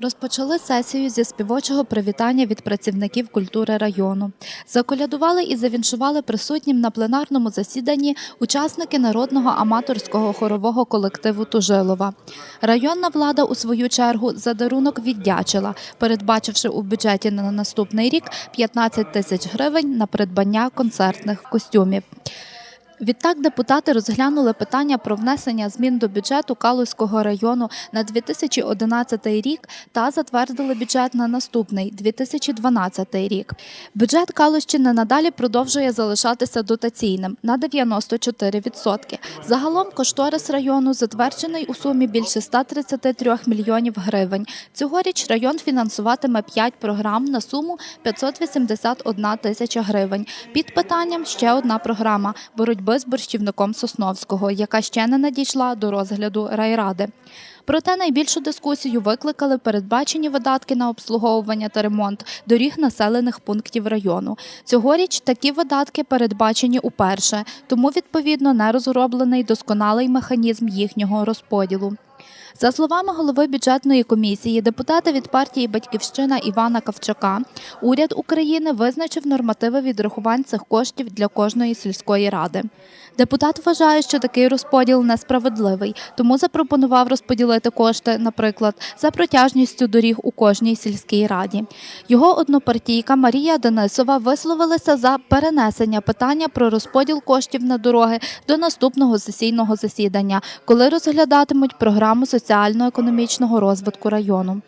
Розпочали сесію зі співочого привітання від працівників культури району. Заколядували і завіншували присутнім на пленарному засіданні учасники народного аматорського хорового колективу Тужилова. Районна влада у свою чергу за дарунок віддячила, передбачивши у бюджеті на наступний рік 15 тисяч гривень на придбання концертних костюмів. Відтак депутати розглянули питання про внесення змін до бюджету Калузького району на 2011 рік та затвердили бюджет на наступний 2012 рік. Бюджет Калущини надалі продовжує залишатися дотаційним на 94%. Загалом кошторис району затверджений у сумі більше 133 мільйонів гривень. Цьогоріч район фінансуватиме 5 програм на суму 581 тисяча гривень. Під питанням ще одна програма боротьби з борщівником Сосновського, яка ще не надійшла до розгляду райради. Проте найбільшу дискусію викликали передбачені видатки на обслуговування та ремонт доріг населених пунктів району. Цьогоріч такі видатки передбачені уперше, тому відповідно не розроблений досконалий механізм їхнього розподілу. За словами голови бюджетної комісії, депутата від партії Батьківщина Івана Кавчака, уряд України визначив нормативи відрахувань цих коштів для кожної сільської ради. Депутат вважає, що такий розподіл несправедливий, тому запропонував розподілити кошти, наприклад, за протяжністю доріг у кожній сільській раді. Його однопартійка Марія Денисова висловилася за перенесення питання про розподіл коштів на дороги до наступного сесійного засідання, коли розглядатимуть програму соціально-економічного розвитку району.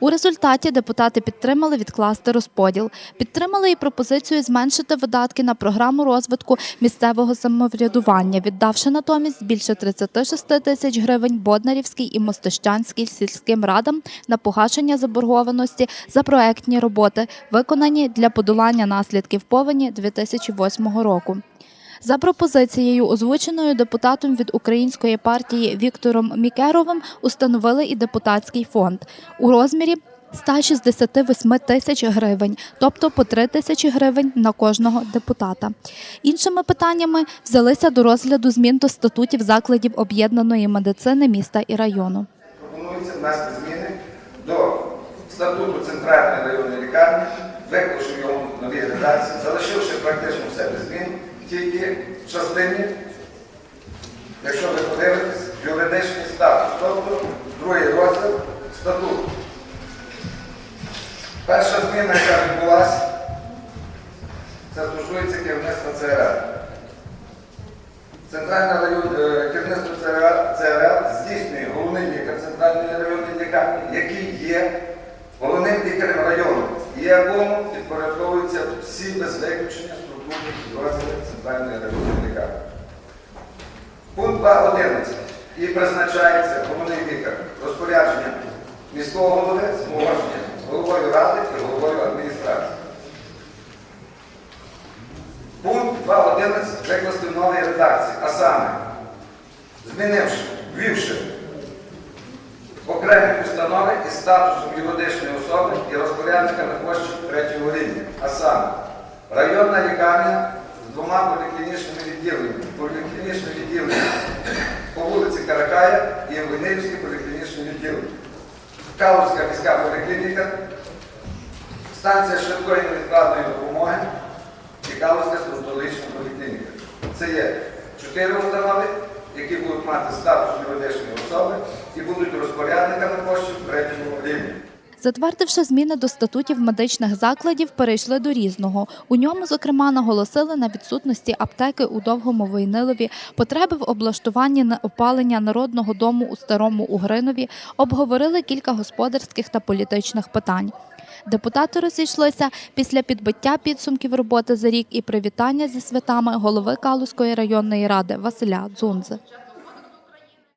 У результаті депутати підтримали відкласти розподіл, підтримали і пропозицію зменшити видатки на програму розвитку місцевого самоврядування, віддавши натомість більше 36 тисяч гривень Боднарівській і Мостищанській сільським радам на погашення заборгованості за проектні роботи, виконані для подолання наслідків повені 2008 року. За пропозицією, озвученою депутатом від української партії Віктором Мікеровим, установили і депутатський фонд у розмірі 168 тисяч гривень, тобто по 3 тисячі гривень на кожного депутата. Іншими питаннями взялися до розгляду змін до статутів закладів об'єднаної медицини міста і району. Пропонується внести зміни до статуту центральної районної лікарні, виклавши його в новій редакції, залишивши практично все без змін, тільки в частині, якщо ви подивитесь, юридичний статус, тобто другий розділ статуту. Перша зміна, яка відбулася, це стосується керівництва ЦРЛ. Центральне керівництво ЦРЛ здійснює головний лікар Центральної районної лікарні, який є головним лікарем району, і якому підпорядковуються всі без виключення структурні підрозділи Центральної районної лікарні. Пункт 2.11. І призначається головний лікар розпорядження міського голови з погодження з головою ради і головою адміністрації. Пункт 2.11 викласти в новій редакції, а саме, змінивши, ввівши окремі установи із статусом юридичної особи і розпорядниками коштів третього рівня, а саме районна лікарня з двома поліклінічними відділеннями, поліклінічне відділення по вулиці Каракая і Войнилівське поліклінічне відділення, Калузька міська поліклініка, станція швидкої невідкладної допомоги і Калузька стоматологічна поліклініка. Це є чотири установи, які будуть мати статус юридичної особи і будуть розпорядниками коштів третьому рівня. Затвердивши зміни до статутів медичних закладів, перейшли до різного. У ньому, зокрема, наголосили на відсутності аптеки у Довгому Войнилові, потреби в облаштуванні на опалення народного дому у Старому Угринові, обговорили кілька господарських та політичних питань. Депутати розійшлися після підбиття підсумків роботи за рік і привітання зі святами голови Калузької районної ради Василя Дзунзи.